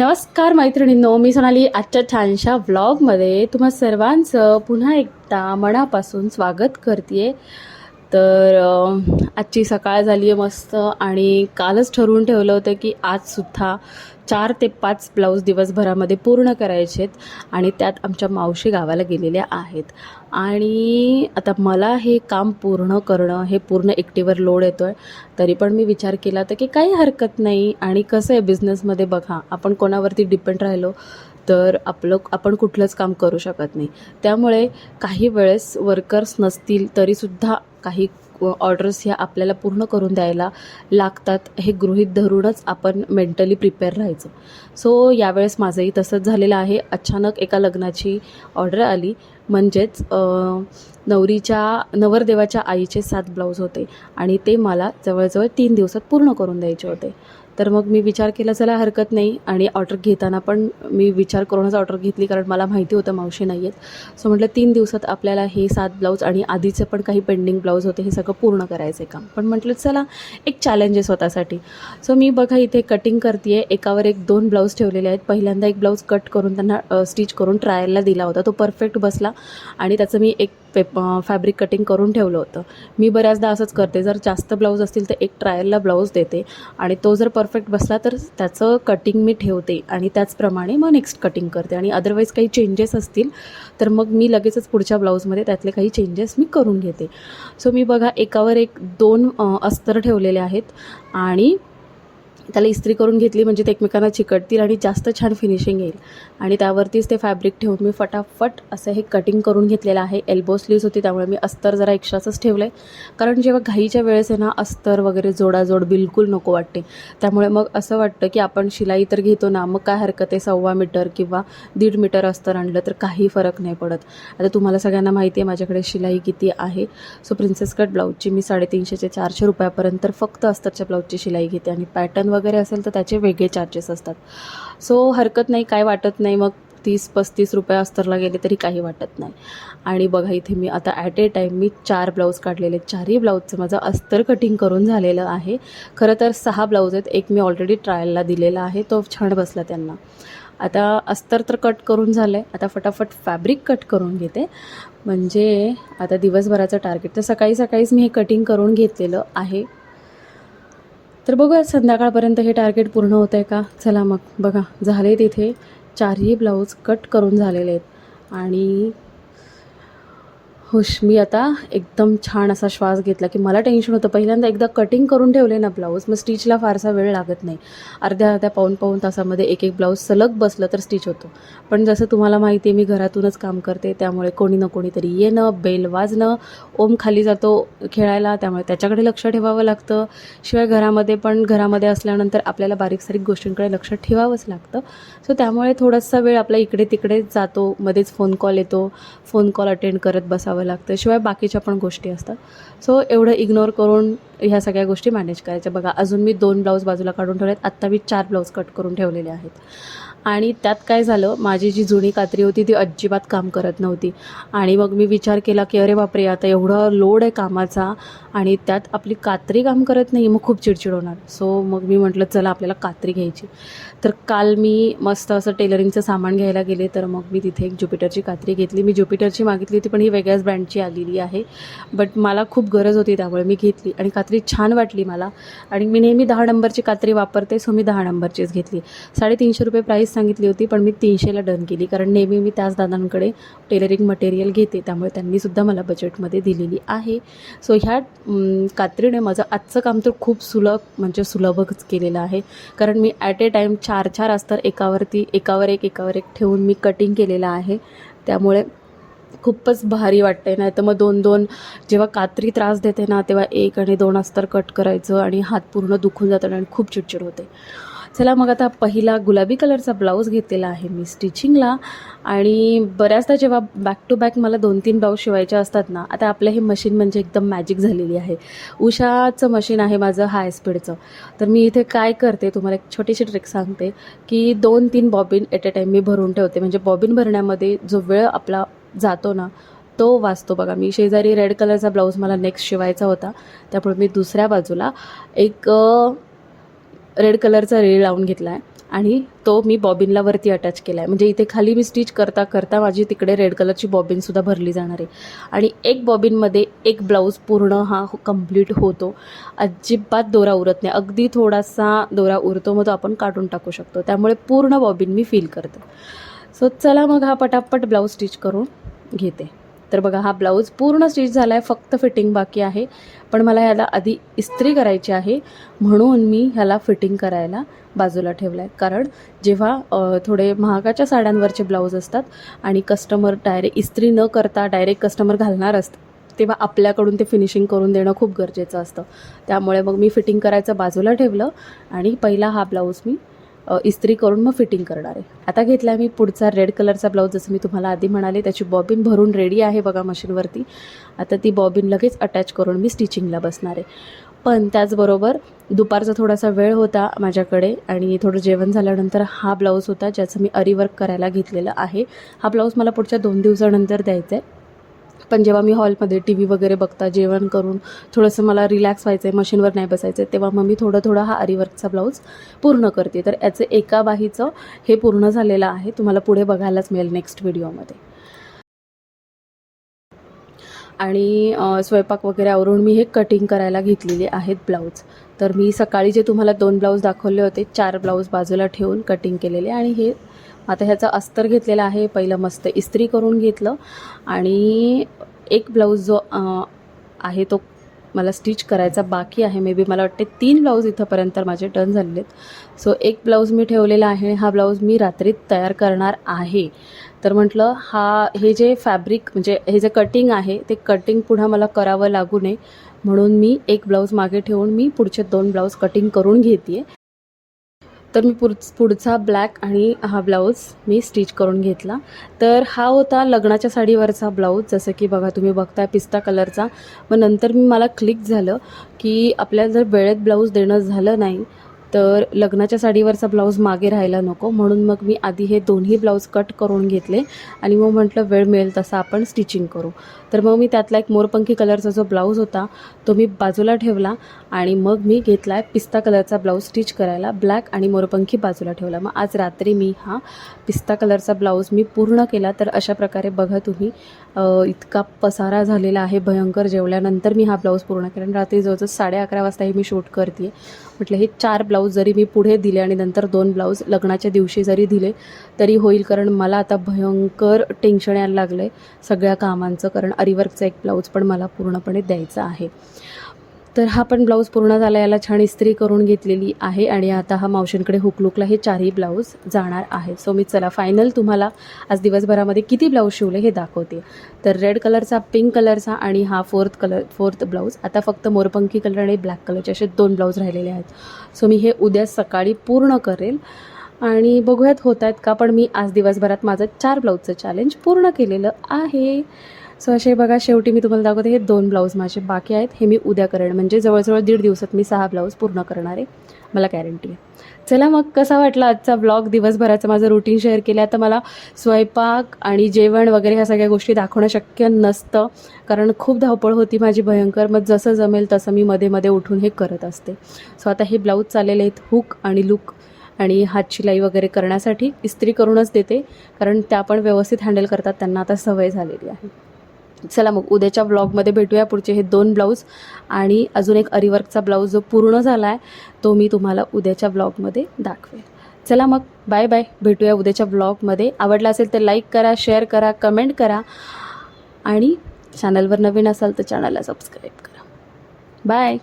नमस्कार मैत्रिणींनो मी सोनाली आजच्या छानशा व्लॉगमध्ये तुम्हा सर्वांचं पुन्हा एकदा मनापासून स्वागत करते तर आजची सकाळ झाली आहे मस्त आणि कालच ठरवून ठेवलं होतं की आजसुद्धा चार ते पाच ब्लाऊज दिवसभरामध्ये पूर्ण करायचे आहेत आणि त्यात आमच्या मावशी गावाला गेलेल्या आहेत. आणि आता मला हे काम पूर्ण करणं हे पूर्ण एकटीवर लोड येतो आहे तरी पण मी विचार केला तर की काही हरकत नाही आणि कसं आहे बिझनेसमध्ये बघा आपण कोणावरती डिपेंड राहिलो तर आपलं आपण कुठलंच काम करू शकत नाही. त्यामुळे काही वेळेस वर्कर्स नसतील तरीसुद्धा काही ऑर्डर्स ह्या आपल्याला पूर्ण करून द्यायला लागतात. हे गृहीत धरूनच आपण मेंटली प्रिपेअर राहायचं. सो यावेळेस माझंही तसंच झालेलं आहे. अचानक एका लग्नाची ऑर्डर आली. म्हणजेच नवरीच्या नवरदेवाच्या आईचे सात ब्लाऊज होते आणि ते मला जवळजवळ तीन दिवसात पूर्ण करून द्यायचे होते. तर मग मी विचार केला चला हरकत नाही. आणि ऑर्डर घेताना पण मी विचार करूनच ऑर्डर घेतली कारण मला माहिती होतं मावशी नाही आहेत. सो म्हटलं तीन दिवसात आपल्याला हे सात ब्लाऊज आणि आधीचे पण काही पेंडिंग ब्लाऊज होते हे सगळं पूर्ण करायचं आहे काम पण म्हटलं चला एक चॅलेंज आहे स्वतःसाठी. सो मी बघा इथे कटिंग करते एकावर एक दोन ब्लाऊज ठेवलेले आहेत. पहिल्यांदा एक ब्लाऊज कट करून त्यांना स्टिच करून ट्रायलला दिला होता. तो परफेक्ट बसला. आणि त्याचं मी एक पेप फॅब्रिक कटिंग करून ठेवलं होतं. मी बऱ्याचदा असंच करते. जर जास्त ब्लाऊज असतील तर एक ट्रायलला ब्लाऊज देते. आणि तो जर परफेक्ट बसला तर त्याचं कटिंग मी ठेवते. आणि त्याचप्रमाणे मग नेक्स्ट कटिंग करते. आणि अदरवाईज काही चेंजेस असतील तर मग मी लगेचच पुढच्या ब्लाऊजमध्ये त्यातले काही चेंजेस मी करून घेते. सो मी बघा एकावर एक दोन अस्तर ठेवलेले आहेत. आणि त्याला इस्त्री करून घेतली म्हणजे ते एकमेकांना चिकटतील आणि जास्त छान फिनिशिंग येईल. आणि त्यावरतीच ते फॅब्रिक ठेवून मी फटाफट असं हे कटिंग करून घेतलेलं आहे. एल्बो स्लीव्स होती त्यामुळे मी अस्तर जरा एक्स्ट्राचंच ठेवलं आहे कारण जेव्हा घाईच्या वेळेस आहे ना अस्तर वगैरे जोडाजोड बिलकुल नको वाटते. त्यामुळे मग असं वाटतं की आपण शिलाई तर घेतो ना मग काय हरकत आहे? सव्वा मीटर किंवा दीड मीटर अस्तर आणलं तर काही फरक नाही पडत. आता तुम्हाला सगळ्यांना माहिती आहे माझ्याकडे शिलाई किती आहे. सो प्रिन्सेस कट ब्लाऊजची मी साडेतीनशे ते चारशे रुपयापर्यंत फक्त अस्तरच्या ब्लाऊजची शिलाई घेते आणि पॅटर्न वगैरे असेल तर त्याचे वेगळे चार्जेस असतात. सो हरकत नाही काय वाटत नाही मग तीस पस्तीस रुपये अस्तरला गेले तरी काही वाटत नाही. आणि बघा इथे मी आता ॲट ए टाईम मी चार ब्लाऊज काढलेले चारही ब्लाऊजचं माझं अस्तर कटिंग करून झालेलं आहे. खरं तर सहा ब्लाऊज आहेत. एक मी ऑलरेडी ट्रायलला दिलेला आहे. तो छान बसला त्यांना. आता अस्तर तर कट करून झालं आहे आता फटाफट फॅब्रिक कट करून घेते. म्हणजे आता दिवसभराचं टार्गेट तर सकाळी सकाळीच मी हे कटिंग करून घेतलेलं आहे. तर बघूया संध्याकाळपर्यंत हे टार्गेट पूर्ण होतं आहे का? चला मग बघा झाले तिथे चारही ब्लाऊज कट करून झालेले आहेत. आणि हुश मी आता एकदम छान असा श्वास घेतला की मला टेन्शन होतं. पहिल्यांदा एकदा कटिंग करून ठेवले ना ब्लाऊज मग स्टिचला फारसा वेळ लागत नाही. अर्ध्या अर्ध्या पाऊन पाऊन तासामध्ये एक एक ब्लाऊज सलग बसलं तर स्टिच होतो. पण जसं तुम्हाला माहिती आहे मी घरातूनच काम करते त्यामुळे कोणी ना कोणीतरी येणं बेल वाजणं ओम खाली जातो खेळायला त्यामुळे त्याच्याकडे लक्ष ठेवावं लागतं. शिवाय घरामध्ये पण घरामध्ये असल्यानंतर आपल्याला बारीक सारीक गोष्टींकडे लक्ष ठेवावंच लागतं. सो त्यामुळे थोडासा वेळ आपला इकडे तिकडे जातो मध्येच फोन कॉल येतो फोन कॉल अटेंड करत बसावं लागतं शिवाय बाकीच्या पण गोष्टी असतात. सो एवढं इग्नोर करून ह्या सगळ्या गोष्टी मॅनेज करायच्या. बघा अजून मी दोन ब्लाऊज बाजूला काढून ठेवले आहेत आत्ता मी चार ब्लाऊज कट करून ठेवलेले आहेत. आणि त्यात काय झालं माझी जी जुनी कात्री होती ती अजिबात काम करत नव्हती. आणि मग मी विचार केला की अरे बापरे आता एवढं लोड आहे कामाचा आणि त्यात आपली कात्री काम करत नाही मग खूप चिडचिड होणार. सो मग मी म्हटलं चला आपल्याला कात्री घ्यायची. तर काल मी मस्त असं टेलरिंगचं सामान घ्यायला गेले तर मग मी तिथे एक ज्युपिटरची कात्री घेतली. मी ज्युपिटरची मागितली होती पण ही वेगळ्याच ब्रँडची आलेली आहे. बट मला खूप गरज होती त्यामुळे मी घेतली आणि कात्री छान वाटली मला. आणि मी नेहमी दहा नंबरची कात्री वापरते सो मी दहा नंबरचीच घेतली. साडेतीनशे रुपये प्राईस सांगितली होती पण मी तीनशेला डन केली. कारण नेहमी मी त्याच दादांकडे टेलरिंग मटेरियल घेते त्यामुळे त्यांनीसुद्धा मला बजेटमध्ये दिलेली आहे. सो ह्या कात्रीने माझं आजचं काम तर खूप सुलभ म्हणजे सुलभच केलेलं आहे. कारण मी ॲट ए टाईम चार चार अस्तर एकावरती एकावर एक एकावर एक ठेवून मी कटिंग केलेलं आहे. त्यामुळे खूपच भारी वाटते नाही तर मग दोन दोन जेव्हा कात्री त्रास देते ना तेव्हा एक आणि दोन अस्तर कट करायचं आणि हात पूर्ण दुखून जातात आणि खूप चिडचिड होते. चला मग आता पहिला गुलाबी कलरचा ब्लाऊज घेतलेला आहे मी स्टिचिंगला. आणि बऱ्याचदा जेव्हा बॅक टू बॅक मला दोन तीन ब्लाऊज शिवायचे असतात ना आता आपलं हे मशीन म्हणजे एकदम मॅजिक झालेली आहे. उषाचं मशीन आहे माझं हाय स्पीडचं तर मी इथे काय करते तुम्हाला एक छोटीशी ट्रिक सांगते की दोन तीन बॉबिन एट अ टाईम मी भरून ठेवते. म्हणजे बॉबिन भरण्यामध्ये जो वेळ आपला जातो ना तो वाचतो. बघा मी शेजारी रेड कलरचा ब्लाऊज मला नेक्स्ट शिवायचा होता. त्यामुळे मी दुसऱ्या बाजूला एक रेड कलरचा रेळ लावून घेतला आहे आणि तो मी बॉबिनला वरती अटॅच केला आहे म्हणजे इथे खाली मी स्टिच करता करता माझी तिकडे रेड कलरची बॉबिनसुद्धा भरली जाणार आहे. आणि एक बॉबिनमध्ये एक ब्लाऊज पूर्ण हा कंप्लीट होतो. अजिबात दोरा उरत नाही. अगदी थोडासा दोरा उरतो मग तो आपण काढून टाकू शकतो. त्यामुळे पूर्ण बॉबिन मी फील करते. सो चला मग हा पटापट ब्लाऊज स्टिच करून घेते. तर बघा हा ब्लाऊज पूर्ण स्टिच झाला आहे फक्त फिटिंग बाकी आहे. पण मला ह्याला आधी इस्त्री करायची आहे म्हणून मी ह्याला फिटिंग करायला बाजूला ठेवलं आहे कारण जेव्हा थोडे महागाच्या साड्यांवरचे ब्लाऊज असतात आणि कस्टमर डायरेक्ट इस्त्री न करता डायरेक्ट कस्टमर घालणार असतं तेव्हा आपल्याकडून ते फिनिशिंग करून देणं खूप गरजेचं असतं. त्यामुळे मग मी फिटिंग करायचं बाजूला ठेवलं आणि पहिला हा ब्लाऊज मी इस्त्री करून मग फिटिंग करणार आहे. आता घेतला आहे मी पुढचा रेड कलरचा ब्लाऊज जसं मी तुम्हाला आधी म्हणाले त्याची बॉबिन भरून रेडी आहे बघा मशीनवरती आता ती बॉबिन लगेच अटॅच करून मी स्टिचिंगला बसणार आहे. पण त्याचबरोबर दुपारचा थोडासा वेळ होता माझ्याकडे आणि थोडं जेवण झाल्यानंतर हा ब्लाऊज होता ज्याचं मी अरीवर्क करायला घेतलेलं आहे. हा ब्लाऊज मला पुढच्या दोन दिवसानंतर द्यायचा आहे पण जेव्हा मी हॉलमध्ये टी व्ही वगैरे बघता जेवण करून थोडंसं मला रिलॅक्स व्हायचं आहे मशीनवर नाही बसायचं आहे तेव्हा मग मी थोडं थोडं हा अरीवर्कचा ब्लाऊज पूर्ण करते. तर याचं एका बाहीचं हे पूर्ण झालेलं आहे. तुम्हाला पुढे बघायलाच मिळेल नेक्स्ट व्हिडिओमध्ये आणि स्वयंपाक वगैरे आवरून मी हे कटिंग करायला घेतलेले आहेत ब्लाऊज तर मी सकाळी जे तुम्हाला दोन ब्लाऊज दाखवले होते चार ब्लाऊज बाजूला ठेवून कटिंग केलेले आणि हे आता ह्याचा अस्तर घेतलेला आहे पहिलं मस्त इस्त्री करून घेतलं आणि एक ब्लाऊज जो आहे तो मला स्टिच करायचा बाकी आहे. मे बी मला वाटते तीन ब्लाऊज इथंपर्यंत माझे डन झालेले आहेत सो एक ब्लाऊज मी ठेवलेला आहे हा ब्लाऊज मी रात्रीत तयार करणार आहे. तर म्हटलं हा हे जे फॅब्रिक म्हणजे हे जे कटिंग आहे ते कटिंग पुन्हा मला करावं लागू नये. म्हणून मी एक ब्लाऊज मागे ठेवून मी पुढचे दोन ब्लाऊज कटिंग करून घेते तर मी पुढ पुढचा ब्लॅक आणि हा ब्लाऊज मी स्टिच करून घेतला. तर हा होता लग्नाच्या साडीवरचा ब्लाऊज. जसं की बघा तुम्ही बघताय पिस्ता कलरचा. मग नंतर मी मला क्लिक झालं की आपल्याला जर वेळेत ब्लाऊज देणं झालं नाही तर लग्नाच्या साडीवरचा ब्लाऊज मागे राहायला नको. म्हणून मग मी आधी हे दोन्ही ब्लाऊज कट करून घेतले आणि मग म्हटलं वेळ मिळेल तसं आपण स्टिचिंग करू. तर मग मी त्यातला एक मोरपंखी कलरचा जो ब्लाऊज होता तो मी बाजूला ठेवला आणि मग मी घेतला आहे पिस्ता कलरचा ब्लाऊज स्टिच करायला ब्लॅक आणि मोरपंखी बाजूला ठेवला. मग आज रात्री मी हा पिस्ता कलरचा ब्लाऊज मी पूर्ण केला. तर अशा प्रकारे बघा तुम्ही इतका पसारा झालेला आहे भयंकर जेवल्यानंतर मी हा ब्लाऊज पूर्ण केला आणि रात्री जवळजवळ साडे अकरा वाजता हे मी शूट करते म्हटलं हे चार ब्लाऊज जरी मी पुढे दिले आणि नंतर दोन ब्लाऊज लग्नाच्या दिवशी जरी दिले तरी होईल कारण मला आता भयंकर टेन्शन यायला लागलं आहे सगळ्या कामांचं कारण अरिवर्कचा एक ब्लाऊज पण मला पूर्णपणे द्यायचा आहे. तर हा पण ब्लाऊज पूर्ण झाला याला छान इस्त्री करून घेतलेली आहे आणि आता हा मावशींकडे हुकलुकला हे चारही ब्लाऊज जाणार आहे. सो मी चला फायनल तुम्हाला आज दिवसभरामध्ये किती ब्लाऊज शिवले हे दाखवते. तर रेड कलरचा पिंक कलरचा आणि हा फोर्थ कलर फोर्थ ब्लाऊज. आता फक्त मोरपंखी कलर आणि ब्लॅक कलरचे असे दोन ब्लाऊज राहिलेले आहेत. सो मी हे उद्या सकाळी पूर्ण करेल. आणि बघूयात होत आहेत का पण मी आज दिवसभरात माझं चार ब्लाऊजचं चॅलेंज पूर्ण केलेलं आहे. सो असे बघा शेवटी मी तुम्हाला दाखवते हे दोन ब्लाऊज माझे बाकी आहेत. हे मी उद्या करेन. म्हणजे जवळजवळ दीड दिवसात मी सहा ब्लाऊज पूर्ण करणार आहे. मला गॅरंटी आहे. चला मग कसा वाटला आजचा ब्लॉग दिवसभराचं माझं रुटीन शेअर केलं. आता मला स्वयंपाक आणि जेवण वगैरे ह्या सगळ्या गोष्टी दाखवणं शक्य नसतं. कारण खूप धावपळ होती माझी भयंकर. मग जसं जमेल तसं मी मध्ये मध्ये उठून हे करत असते. सो आता हे ब्लाऊज चाललेले आहेत हुक आणि लुक आणि हात शिलाई वगैरे करण्यासाठी. इस्त्री करूनच देते. कारण त्या पण व्यवस्थित हँडल करतात. त्यांना आता सवय झालेली आहे. चला मग उद्याच्या ब्लॉगमध्ये भेटूया पुढचे हे दोन ब्लाऊज आणि अजून एक अरिवर्कचा ब्लाऊज जो पूर्ण झाला आहे तो मी तुम्हाला उद्याच्या ब्लॉगमध्ये दाखवेल. चला मग बाय बाय भेटूया उद्याच्या ब्लॉगमध्ये आवडला असेल तर लाईक करा शेअर करा कमेंट करा. आणि चॅनलवर नवीन असाल तर चॅनलला सबस्क्राईब करा. बाय